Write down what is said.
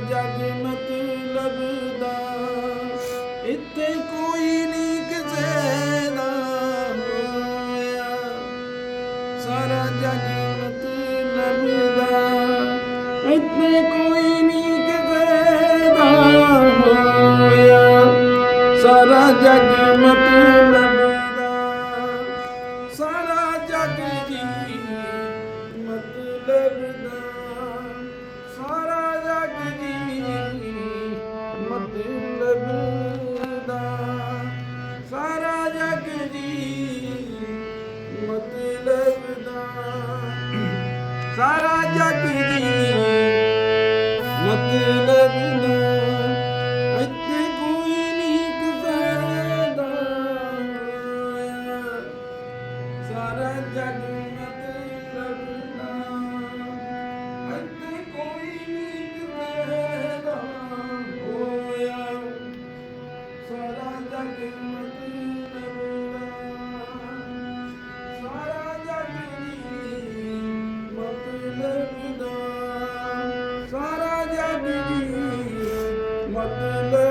ਜਗਮਤ ਮਤਲਬ ਦਾ ਇੱਥੇ ਕੋਈ ਨਹੀਂ ਕਿਸੇ ਦਾ ਹੋਇਆ ਸਾਰਾ ਜਗਮਤ ਮਤਲਬ ਦਾ ਇੱਥੇ ਕੋਈ ਨਹੀਂ ਕਿਸੇ ਦਾ ਹੋਇਆ ਸਾਰਾ ਜਗਮਤ ਮਤਲਬ ਸਾਰਾ ਜਗ ਦੀ ਮਤਲਬ ਨਾ ਇੱਥੇ ਕੋਈ ਨਹੀਂ ਕਿਸੇ ਦਾ ਸਾਰਾ ਜਗ ਮਤਲਬ Madeleine.